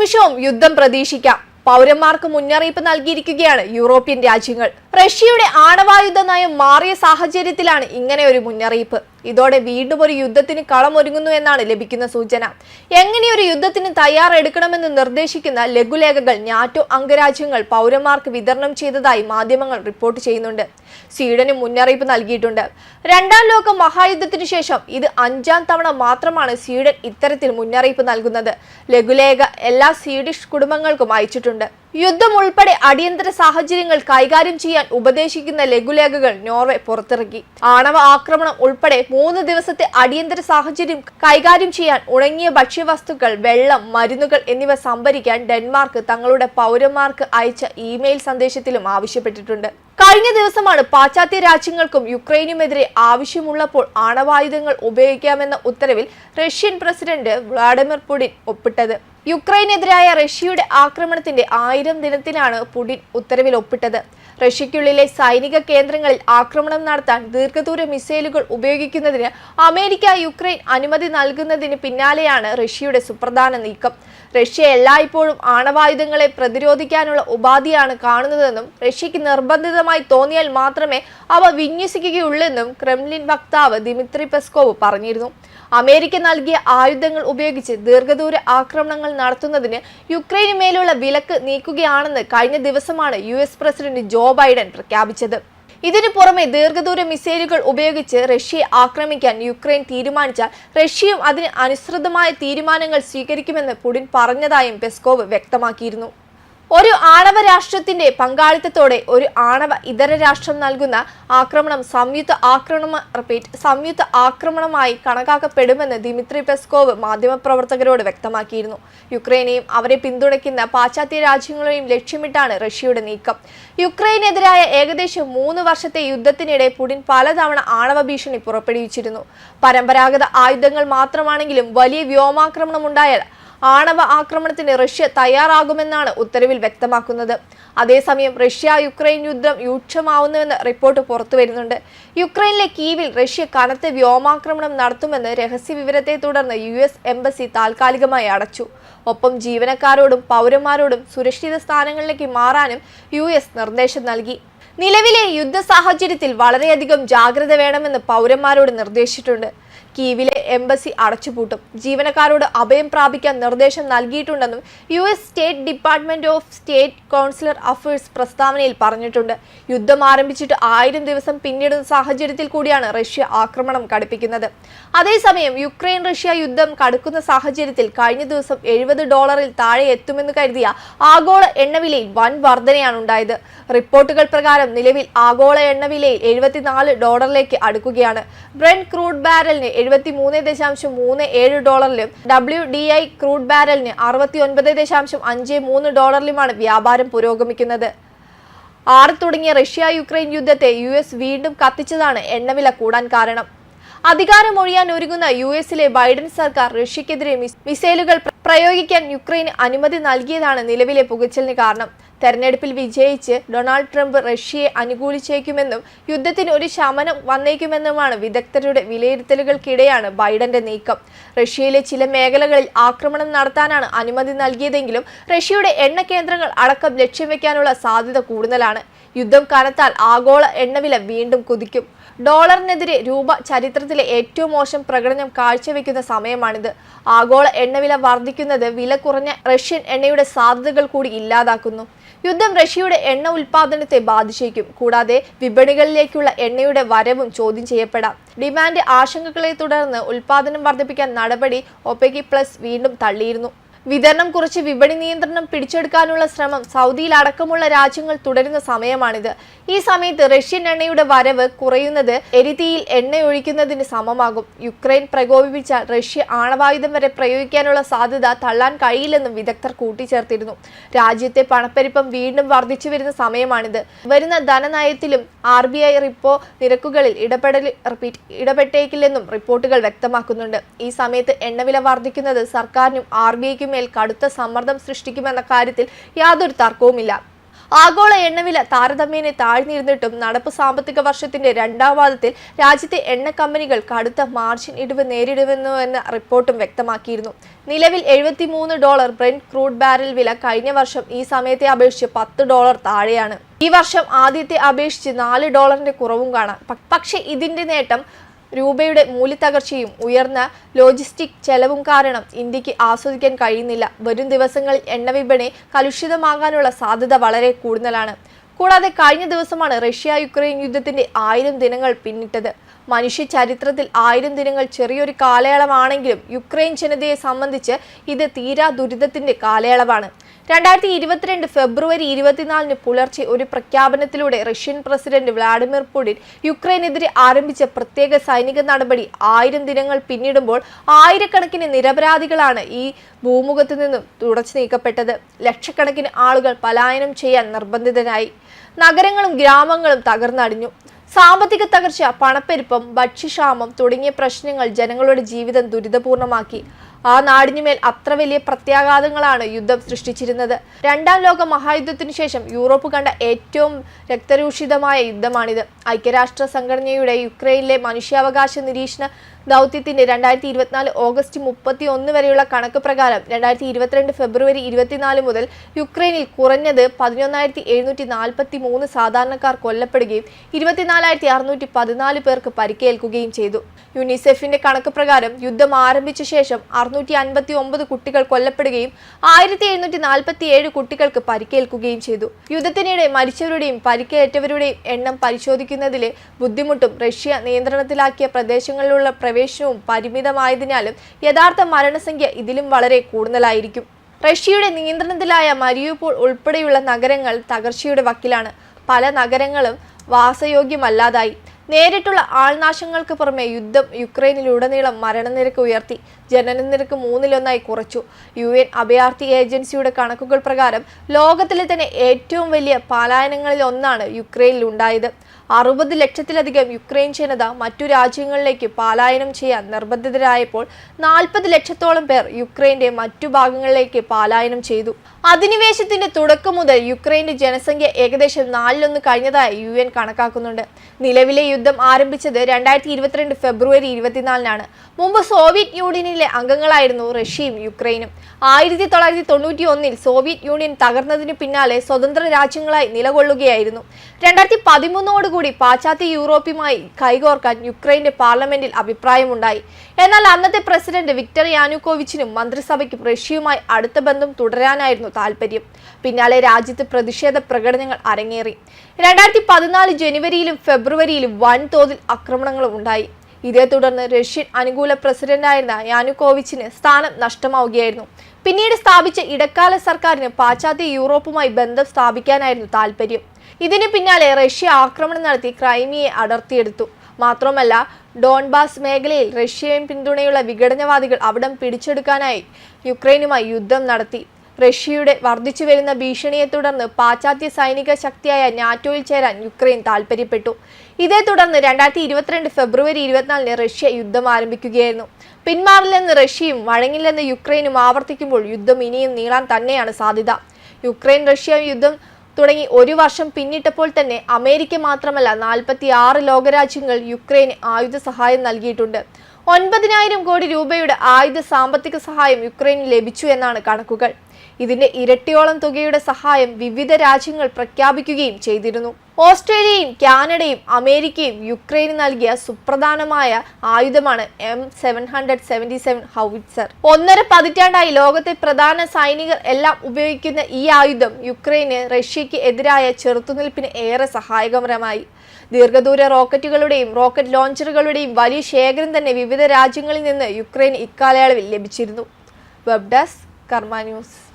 നിമിഷവും യുദ്ധം പ്രതീക്ഷിക്കാം. പൗരന്മാർക്ക് മുന്നറിയിപ്പ് നൽകിയിരിക്കുകയാണ് യൂറോപ്യൻ രാജ്യങ്ങൾ. റഷ്യയുടെ ആണവായുധ നയം മാറിയ സാഹചര്യത്തിലാണ് ഇങ്ങനെ ഒരു മുന്നറിയിപ്പ്. ഇതോടെ വീണ്ടും ഒരു യുദ്ധത്തിന് കളമൊരുങ്ങുന്നു എന്നാണ് ലഭിക്കുന്ന സൂചന. എങ്ങനെയൊരു യുദ്ധത്തിന് തയ്യാറെടുക്കണമെന്ന് നിർദ്ദേശിക്കുന്ന ലഘുലേഖകൾ നാറ്റോ അംഗരാജ്യങ്ങൾ പൗരന്മാർക്ക് വിതരണം ചെയ്തതായി മാധ്യമങ്ങൾ റിപ്പോർട്ട് ചെയ്യുന്നുണ്ട്. സ്വീഡനും മുന്നറിയിപ്പ് നൽകിയിട്ടുണ്ട്. രണ്ടാം ലോക മഹായുദ്ധത്തിനു ശേഷം ഇത് അഞ്ചാം തവണ മാത്രമാണ് സ്വീഡൻ ഇത്തരത്തിൽ മുന്നറിയിപ്പ് നൽകുന്നത്. ലഘുലേഖ എല്ലാ സ്വീഡിഷ് കുടുംബങ്ങൾക്കും അയച്ചിട്ടുണ്ട്. യുദ്ധം ഉൾപ്പെടെ അടിയന്തര സാഹചര്യങ്ങൾ കൈകാര്യം ചെയ്യാൻ ഉപദേശിക്കുന്ന ലഘുലേഖകൾ നോർവെ പുറത്തിറക്കി. ആണവ ആക്രമണം ഉൾപ്പെടെ മൂന്ന് ദിവസത്തെ അടിയന്തര സാഹചര്യം കൈകാര്യം ചെയ്യാൻ ഉണങ്ങിയ ഭക്ഷ്യവസ്തുക്കൾ വെള്ളം മരുന്നുകൾ എന്നിവ സംഭരിക്കാൻ ഡെൻമാർക്ക് തങ്ങളുടെ പൗരന്മാർക്ക് അയച്ച ഇമെയിൽ സന്ദേശത്തിലും ആവശ്യപ്പെട്ടിട്ടുണ്ട്. കഴിഞ്ഞ ദിവസമാണ് പാശ്ചാത്യ രാജ്യങ്ങൾക്കും യുക്രൈനുമെതിരെ ആവശ്യമുള്ളപ്പോൾ ആണവായുധങ്ങൾ ഉപയോഗിക്കാമെന്ന ഉത്തരവിൽ റഷ്യൻ പ്രസിഡന്റ് വ്ളാഡിമിർ പുടിൻ ഒപ്പിട്ടത്. യുക്രൈനെതിരായ റഷ്യയുടെ ആക്രമണത്തിന്റെ ആയിരം ദിനത്തിലാണ് പുടിൻ ഉത്തരവിൽ ഒപ്പിട്ടത്. റഷ്യയ്ക്കുള്ളിലെ സൈനിക കേന്ദ്രങ്ങളിൽ ആക്രമണം നടത്താൻ ദീർഘദൂര മിസൈലുകൾ ഉപയോഗിക്കുന്നതിന് അമേരിക്ക യുക്രൈൻ അനുമതി നൽകുന്നതിന് പിന്നാലെയാണ് റഷ്യയുടെ സുപ്രധാന നീക്കം. റഷ്യ എല്ലായ്പ്പോഴും ആണവായുധങ്ങളെ പ്രതിരോധിക്കാനുള്ള ഉപാധിയാണ് കാണുന്നതെന്നും റഷ്യക്ക് നിർബന്ധിതമായി തോന്നിയാൽ മാത്രമേ അവ വിന്യസിക്കുകയുള്ളെന്നും ക്രെംലിൻ വക്താവ് ദിമിത്രി പെസ്കോവ് പറഞ്ഞിരുന്നു. അമേരിക്ക നൽകിയ ആയുധങ്ങൾ ഉപയോഗിച്ച് ദീർഘദൂര ആക്രമണങ്ങൾ നടത്തുന്നതിന് യുക്രൈന് മേലുള്ള വിലക്ക് നീക്കുകയാണെന്ന് കഴിഞ്ഞ ദിവസമാണ് യു പ്രസിഡന്റ് ജോ ബൈഡൻ പ്രഖ്യാപിച്ചത്. ഇതിനു പുറമെ ദീർഘദൂര മിസൈലുകൾ ഉപയോഗിച്ച് റഷ്യയെ ആക്രമിക്കാൻ യുക്രൈൻ തീരുമാനിച്ചാൽ റഷ്യയും അതിന് അനുസൃതമായ തീരുമാനങ്ങൾ സ്വീകരിക്കുമെന്ന് പുടിൻ പറഞ്ഞതായും പെസ്കോവ് വ്യക്തമാക്കിയിരുന്നു. ഒരു ആണവ രാഷ്ട്രത്തിന്റെ പങ്കാളിത്തത്തോടെ ഒരു ആണവ ഇതര രാഷ്ട്രം നൽകുന്ന ആക്രമണം സംയുക്ത ആക്രമണ റിപ്പീറ്റ് സംയുക്ത ആക്രമണമായി കണക്കാക്കപ്പെടുമെന്ന് ദിമിത്രി പെസ്കോവ് മാധ്യമപ്രവർത്തകരോട് വ്യക്തമാക്കിയിരുന്നു. യുക്രൈനെയും അവരെ പിന്തുണയ്ക്കുന്ന പാശ്ചാത്യ രാജ്യങ്ങളെയും ലക്ഷ്യമിട്ടാണ് റഷ്യയുടെ നീക്കം. യുക്രൈനെതിരായ ഏകദേശം മൂന്ന് വർഷത്തെ യുദ്ധത്തിനിടെ പുടിൻ പലതവണ ആണവ ഭീഷണി പുറപ്പെടുവിച്ചിരുന്നു. പരമ്പരാഗത ആയുധങ്ങൾ മാത്രമാണെങ്കിലും വലിയ വ്യോമാക്രമണം ഉണ്ടായാൽ ആണവ ആക്രമണത്തിന് റഷ്യ തയ്യാറാകുമെന്നാണ് ഉത്തരവിൽ വ്യക്തമാക്കുന്നത്. അതേസമയം റഷ്യ യുക്രൈൻ യുദ്ധം രൂക്ഷമാവുന്നുവെന്ന് റിപ്പോർട്ട് പുറത്തു വരുന്നുണ്ട്. യുക്രൈനിലെ കീവിൽ റഷ്യ കനത്ത വ്യോമാക്രമണം നടത്തുമെന്ന് രഹസ്യ വിവരത്തെ തുടർന്ന് യു എസ് എംബസി താൽക്കാലികമായി അടച്ചു. ഒപ്പം ജീവനക്കാരോടും പൗരന്മാരോടും സുരക്ഷിത സ്ഥാനങ്ങളിലേക്ക് മാറാനും യു നിർദ്ദേശം നൽകി. നിലവിലെ യുദ്ധ സാഹചര്യത്തിൽ വളരെയധികം ജാഗ്രത വേണമെന്ന് പൗരന്മാരോട് നിർദ്ദേശിച്ചിട്ടുണ്ട്. കീവിലെ എംബസി അടച്ചുപൂട്ടും. ജീവനക്കാരോട് അഭയം പ്രാപിക്കാൻ നിർദ്ദേശം നൽകിയിട്ടുണ്ടെന്നും U S state department of state consular affairs പ്രസ്താവനയിൽ പറഞ്ഞിട്ടുണ്ട്. യുദ്ധം ആരംഭിച്ചിട്ട് ആയിരം ദിവസം പിന്നിടുന്ന സാഹചര്യത്തിൽ കൂടിയാണ് റഷ്യ ആക്രമണം കടുപ്പിക്കുന്നത്. അതേസമയം യുക്രൈൻ റഷ്യ യുദ്ധം കടുക്കുന്ന സാഹചര്യത്തിൽ കഴിഞ്ഞ ദിവസം എഴുപത് ഡോളറിൽ താഴെ എത്തുമെന്ന് കരുതിയ ആഗോള എണ്ണവിലയിൽ വൻ വർധനയാണ് ഉണ്ടായത്. റിപ്പോർട്ടുകൾ പ്രകാരം നിലവിൽ ആഗോള എണ്ണവിലയിൽ എഴുപത്തിനാല് ഡോളറിലേക്ക് അടുക്കുകയാണ്. ബ്രെൻഡ് ക്രൂഡ് ബാരലിന് എഴുപത്തി മൂന്ന് ദശാംശം മൂന്ന് ഏഴ് ഡോളറിലും ഡബ്ല്യു ഡി ഐ ക്രൂഡ് ബാരലിന് അറുപത്തി ഒൻപത് ദശാംശം അഞ്ച് മൂന്ന് ഡോളറിലുമാണ് വ്യാപാരം പുരോഗമിക്കുന്നത്. ആറ് തുടങ്ങിയ റഷ്യ യുക്രൈൻ യുദ്ധത്തെ യു എസ് വീണ്ടും കത്തിച്ചതാണ് എണ്ണവില കൂടാൻ കാരണം. അധികാരമൊഴിയാൻ ഒരുങ്ങുന്ന യു എസിലെ ബൈഡൻ സർക്കാർ റഷ്യക്കെതിരെ മിസൈലുകൾ പ്രയോഗിക്കാൻ യുക്രൈന് അനുമതി നൽകിയതാണ് നിലവിലെ പുകച്ചലിന് കാരണം. തെരഞ്ഞെടുപ്പിൽ വിജയിച്ച് ഡൊണാൾഡ് ട്രംപ് റഷ്യയെ അനുകൂലിച്ചേക്കുമെന്നും യുദ്ധത്തിന് ഒരു ശമനം വന്നേക്കുമെന്നുമാണ് വിദഗ്ധരുടെ വിലയിരുത്തലുകൾക്കിടെയാണ് ബൈഡന്റെ നീക്കം. റഷ്യയിലെ ചില മേഖലകളിൽ ആക്രമണം നടത്താനാണ് അനുമതി നൽകിയതെങ്കിലും റഷ്യയുടെ എണ്ണ കേന്ദ്രങ്ങൾ അടക്കം ലക്ഷ്യം വെക്കാനുള്ള സാധ്യത കൂടുതലാണ്. യുദ്ധം കനത്താൽ ആഗോള എണ്ണവില വീണ്ടും കുതിക്കും. ഡോളറിനെതിരെ രൂപ ചരിത്രത്തിലെ ഏറ്റവും മോശം പ്രകടനം കാഴ്ചവെക്കുന്ന സമയമാണിത്. ആഗോള എണ്ണവില വർദ്ധിക്കുന്നത് വില കുറഞ്ഞ റഷ്യൻ എണ്ണയുടെ സാധ്യതകൾ കൂടി ഇല്ലാതാക്കുന്നു. യുദ്ധം റഷ്യയുടെ എണ്ണ ഉൽപാദനത്തെ ബാധിച്ചേക്കും. കൂടാതെ വിപണികളിലേക്കുള്ള എണ്ണയുടെ വരവും ചോദ്യം ചെയ്യപ്പെടാം. ഡിമാൻഡ് ആശങ്കകളെ തുടർന്ന് ഉൽപാദനം വർദ്ധിപ്പിക്കാൻ നടപടി ഒപെകി പ്ലസ് വീണ്ടും തള്ളിയിരുന്നു. വിതരണം കുറച്ച് വിപണി നിയന്ത്രണം പിടിച്ചെടുക്കാനുള്ള ശ്രമം സൗദിയിൽ അടക്കമുള്ള രാജ്യങ്ങൾ തുടരുന്ന സമയമാണിത്. ഈ സമയത്ത് റഷ്യൻ എണ്ണയുടെ വരവ് കുറയുന്നത് എരിതിയിൽ എണ്ണ ഒഴിക്കുന്നതിന് സമമാകും. യുക്രൈൻ പ്രകോപിപ്പിച്ച റഷ്യ ആണവായുധം വരെ പ്രയോഗിക്കാനുള്ള സാധ്യത തള്ളാൻ കഴിയില്ലെന്നും വിദഗ്ധർ കൂട്ടിച്ചേർത്തിരുന്നു. രാജ്യത്തെ പണപ്പെരുപ്പം വീണ്ടും വർദ്ധിച്ചു വരുന്ന സമയമാണിത്. വരുന്ന ധനനയത്തിലും ആർ ബി ഐ റിപ്പോ നിരക്കുകളിൽ ഇടപെടൽ റിപ്പീറ്റ് ഇടപെട്ടേക്കില്ലെന്നും റിപ്പോർട്ടുകൾ വ്യക്തമാക്കുന്നുണ്ട്. ഈ സമയത്ത് എണ്ണവില വർദ്ധിക്കുന്നത് സർക്കാരിനും ആർ ബി ഐക്കും മേൽ കടുത്ത സമ്മർദ്ദം സൃഷ്ടിക്കുമെന്ന കാര്യത്തിൽ യാതൊരു തർക്കവുമില്ല. ആഗോള എണ്ണവില താരതമ്യേന താഴ്ന്നിരുന്നിട്ടും നടപ്പ് സാമ്പത്തിക വർഷത്തിന്റെ രണ്ടാം വാദത്തിൽ രാജ്യത്തെ എണ്ണ കമ്പനികൾ കടുത്ത മാർജിൻ ഇടിവ് നേരിടുമെന്നുവെന്ന റിപ്പോർട്ടും വ്യക്തമാക്കിയിരുന്നു. നിലവിൽ എഴുപത്തിമൂന്ന് ഡോളർ ബ്രെൻഡ് ക്രൂഡ് ബാരൽ വില കഴിഞ്ഞ വർഷം ഈ സമയത്തെ അപേക്ഷിച്ച് പത്ത് ഡോളർ താഴെയാണ്. ഈ വർഷം ആദ്യത്തെ അപേക്ഷിച്ച് നാല് ഡോളറിന്റെ കുറവും കാണാം. പക്ഷേ ഇതിന്റെ നേട്ടം രൂപയുടെ മൂല്യത്തകർച്ചയും ഉയർന്ന ലോജിസ്റ്റിക് ചെലവും കാരണം ഇന്ത്യയ്ക്ക് ആസ്വദിക്കാൻ കഴിയുന്നില്ല. വരും ദിവസങ്ങളിൽ എണ്ണവിപണി കലുഷിതമാകാനുള്ള സാധ്യത വളരെ കൂടുതലാണ്. കൂടാതെ കഴിഞ്ഞ ദിവസമാണ് റഷ്യ യുക്രൈൻ യുദ്ധത്തിന്റെ ആയിരം ദിനങ്ങൾ പിന്നിട്ടത്. മനുഷ്യ ചരിത്രത്തിൽ ആയിരം ദിനങ്ങൾ ചെറിയൊരു കാലയളവാണെങ്കിലും യുക്രൈൻ ജനതയെ സംബന്ധിച്ച് ഇത് തീരാ ദുരിതത്തിന്റെ കാലയളവാണ്. രണ്ടായിരത്തി ഇരുപത്തിരണ്ട് ഫെബ്രുവരി ഇരുപത്തിനാലിന് പുലർച്ചെ ഒരു പ്രഖ്യാപനത്തിലൂടെ റഷ്യൻ പ്രസിഡന്റ് വ്ളാഡിമിർ പുടിൻ യുക്രൈനെതിരെ ആരംഭിച്ച പ്രത്യേക സൈനിക നടപടി ആയിരം ദിനങ്ങൾ പിന്നിടുമ്പോൾ ആയിരക്കണക്കിന് നിരപരാധികളാണ് ഈ ഭൂമുഖത്തു നിന്നും തുടച്ചു നീക്കപ്പെട്ടത്. ലക്ഷക്കണക്കിന് ആളുകൾ പലായനം ചെയ്യാൻ നിർബന്ധിതനായി. നഗരങ്ങളും ഗ്രാമങ്ങളും തകർന്നടിഞ്ഞു. സാമ്പത്തിക തകർച്ച പണപ്പെരുപ്പം ഭക്ഷ്യക്ഷാമം തുടങ്ങിയ പ്രശ്നങ്ങൾ ജനങ്ങളുടെ ജീവിതം ദുരിതപൂർണമാക്കി. ആ നാടിനുമേൽ അത്ര വലിയ പ്രത്യാഘാതങ്ങളാണ് യുദ്ധം സൃഷ്ടിച്ചിരുന്നത്. രണ്ടാം ലോക മഹായുദ്ധത്തിനു ശേഷം യൂറോപ്പ് കണ്ട ഏറ്റവും രക്തരൂഷിതമായ യുദ്ധമാണിത്. ഐക്യരാഷ്ട്ര സംഘടനയുടെ യുക്രൈനിലെ മനുഷ്യാവകാശ നിരീക്ഷണ ദൗത്യത്തിന്റെ രണ്ടായിരത്തി ഇരുപത്തിനാല് ഓഗസ്റ്റ് മുപ്പത്തി ഒന്ന് വരെയുള്ള കണക്ക് പ്രകാരം രണ്ടായിരത്തി ഇരുപത്തിരണ്ട് ഫെബ്രുവരി ഇരുപത്തിനാല് മുതൽ യുക്രൈനിൽ കുറഞ്ഞത് പതിനൊന്നായിരത്തി എഴുന്നൂറ്റി നാൽപ്പത്തി മൂന്ന് സാധാരണക്കാർ കൊല്ലപ്പെടുകയും ഇരുപത്തിനാലായിരത്തി അറുന്നൂറ്റി പതിനാല് പേർക്ക് പരിക്കേൽക്കുകയും ചെയ്തു. യുനിസെഫിന്റെ കണക്ക് പ്രകാരം യുദ്ധം ആരംഭിച്ച ശേഷം അറുന്നൂറ്റി അൻപത്തി ഒമ്പത് കുട്ടികൾ കൊല്ലപ്പെടുകയും ആയിരത്തി എഴുന്നൂറ്റി നാൽപ്പത്തി ഏഴ് കുട്ടികൾക്ക് പരിക്കേൽക്കുകയും ചെയ്തു. യുദ്ധത്തിനിടെ മരിച്ചവരുടെയും പരിക്കേറ്റവരുടെയും എണ്ണം പരിശോധിക്കുന്നതിലെ ബുദ്ധിമുട്ടും റഷ്യ നിയന്ത്രണത്തിലാക്കിയ പ്രദേശങ്ങളിലുള്ള പ്രവേശനവും പരിമിതമായതിനാലും യഥാർത്ഥ മരണസംഖ്യ ഇതിലും വളരെ കൂടുതലായിരിക്കും. റഷ്യയുടെ നിയന്ത്രണത്തിലായ മരിയൂപ്പോൾ ഉൾപ്പെടെയുള്ള നഗരങ്ങൾ തകർച്ചയുടെ വക്കിലാണ്. പല നഗരങ്ങളും വാസയോഗ്യമല്ലാതായി. നേരിട്ടുള്ള ആൾനാശങ്ങൾക്ക് പുറമെ യുദ്ധം യുക്രൈനിലുടനീളം മരണനിരക്ക് ഉയർത്തി. ജനനനിരക്ക് മൂന്നിലൊന്നായി കുറച്ചു. യു എൻ അഭയാർത്ഥി ഏജൻസിയുടെ കണക്കുകൾ പ്രകാരം ലോകത്തിലെ തന്നെ ഏറ്റവും വലിയ പലായനങ്ങളിൽ ഒന്നാണ് യുക്രൈനിലുണ്ടായത്. അറുപത് ലക്ഷത്തിലധികം യുക്രൈൻ ജനത മറ്റു രാജ്യങ്ങളിലേക്ക് പലായനം ചെയ്യാൻ നിർബന്ധിതരായപ്പോൾ നാൽപ്പത് ലക്ഷത്തോളം പേർ യുക്രൈന്റെ മറ്റു ഭാഗങ്ങളിലേക്ക് പലായനം ചെയ്തു. അധിനിവേശത്തിന്റെ തുടക്കം മുതൽ യുക്രൈന്റെ ജനസംഖ്യ ഏകദേശം നാലിലൊന്ന് കഴിഞ്ഞതായി യു എൻ കണക്കാക്കുന്നുണ്ട്. നിലവിലെ യുദ്ധം ആരംഭിച്ചത് രണ്ടായിരത്തി ഇരുപത്തിരണ്ട് ഫെബ്രുവരി ഇരുപത്തിനാലിനാണ്. മുമ്പ് സോവിയറ്റ് യൂണിയനിലെ അംഗങ്ങളായിരുന്നു റഷ്യയും യുക്രൈനും. ആയിരത്തി തൊള്ളായിരത്തി തൊണ്ണൂറ്റി ഒന്നിൽ സോവിയറ്റ് യൂണിയൻ തകർന്നതിന് പിന്നാലെ സ്വതന്ത്ര രാജ്യങ്ങളായി നിലകൊള്ളുകയായിരുന്നു. രണ്ടായിരത്തി പതിമൂന്നോടുകൂടി പാശ്ചാത്യ യൂറോപ്പുമായി കൈകോർക്കാൻ യുക്രൈന്റെ പാർലമെന്റിൽ അഭിപ്രായമുണ്ടായി. എന്നാൽ അന്നത്തെ പ്രസിഡന്റ് വിക്ടർ യാനുക്കോവിച്ചിനും മന്ത്രിസഭയ്ക്കും റഷ്യയുമായി അടുത്ത ബന്ധം തുടരാനായിരുന്നു താല്പര്യം പിന്നാലെ രാജ്യത്ത് പ്രതിഷേധ പ്രകടനങ്ങൾ അരങ്ങേറി. രണ്ടായിരത്തി പതിനാല് ജനുവരിയിലും ഫെബ്രുവരിയിലും വൻതോതിൽ ആക്രമണങ്ങളും ഉണ്ടായി. ഇതേ തുടർന്ന് റഷ്യൻ അനുകൂല പ്രസിഡന്റായിരുന്ന യാനുക്കോവിച്ചിന് സ്ഥാനം നഷ്ടമാവുകയായിരുന്നു. പിന്നീട് സ്ഥാപിച്ച ഇടക്കാല സർക്കാരിന് പാശ്ചാത്യ യൂറോപ്പുമായി ബന്ധം സ്ഥാപിക്കാനായിരുന്നു താല്പര്യം ഇതിന് പിന്നാലെ റഷ്യ ആക്രമണം നടത്തി ക്രൈമിയെ അടർത്തിയെടുത്തു. മാത്രമല്ല ഡോൺബാസ് മേഖലയിൽ റഷ്യൻ പിന്തുണയുള്ള വിഘടനവാദികൾ അവിടം പിടിച്ചെടുക്കാനായി യുക്രൈനുമായി യുദ്ധം നടത്തി. റഷ്യയുടെ വർദ്ധിച്ചു വരുന്ന ഭീഷണിയെ തുടർന്ന് പാശ്ചാത്യ സൈനിക ശക്തിയായ നാറ്റോയിൽ ചേരാൻ യുക്രൈൻ താൽപ്പര്യപ്പെട്ടു ഇതേ തുടർന്ന് രണ്ടായിരത്തി ഇരുപത്തിരണ്ട് ഫെബ്രുവരി ഇരുപത്തിനാലിന് റഷ്യ യുദ്ധം ആരംഭിക്കുകയായിരുന്നു. പിന്മാറില്ലെന്ന് റഷ്യയും വഴങ്ങില്ലെന്ന് യുക്രൈനും ആവർത്തിക്കുമ്പോൾ യുദ്ധം ഇനിയും നീളാൻ തന്നെയാണ് സാധ്യത. യുക്രൈൻ റഷ്യ യുദ്ധം തുടങ്ങി ഒരു വർഷം പിന്നിട്ടപ്പോൾ തന്നെ അമേരിക്ക മാത്രമല്ല നാൽപ്പത്തി ആറ് ലോകരാജ്യങ്ങൾ യുക്രൈന് ആയുധ സഹായം നൽകിയിട്ടുണ്ട്. ഒൻപതിനായിരം കോടി രൂപയുടെ ആയുധ സാമ്പത്തിക സഹായം യുക്രൈന് ലഭിച്ചു എന്നാണ് കണക്കുകൾ. ഇതിന്റെ ഇരട്ടിയോളം തുകയുടെ സഹായം വിവിധ രാജ്യങ്ങൾ പ്രഖ്യാപിക്കുകയും ചെയ്തിരുന്നു. ഓസ്ട്രേലിയയും കാനഡയും അമേരിക്കയും യുക്രൈന് നൽകിയ സുപ്രധാനമായ ആയുധമാണ് M seven hundred seventy seven howitzer. ഒന്നര പതിറ്റാണ്ടായി ലോകത്തെ പ്രധാന സൈനികർ എല്ലാം ഉപയോഗിക്കുന്ന ഈ ആയുധം യുക്രൈന് റഷ്യയ്ക്ക് എതിരായ ചെറുത്തുനിൽപ്പിന് ഏറെ സഹായകരമായി. ദീർഘദൂര റോക്കറ്റുകളുടെയും റോക്കറ്റ് ലോഞ്ചറുകളുടെയും വലിയ ശേഖരം തന്നെ വിവിധ രാജ്യങ്ങളിൽ നിന്ന് യുക്രൈൻ ഇക്കാലയളവിൽ ലഭിച്ചിരുന്നു. Web desk Karma news.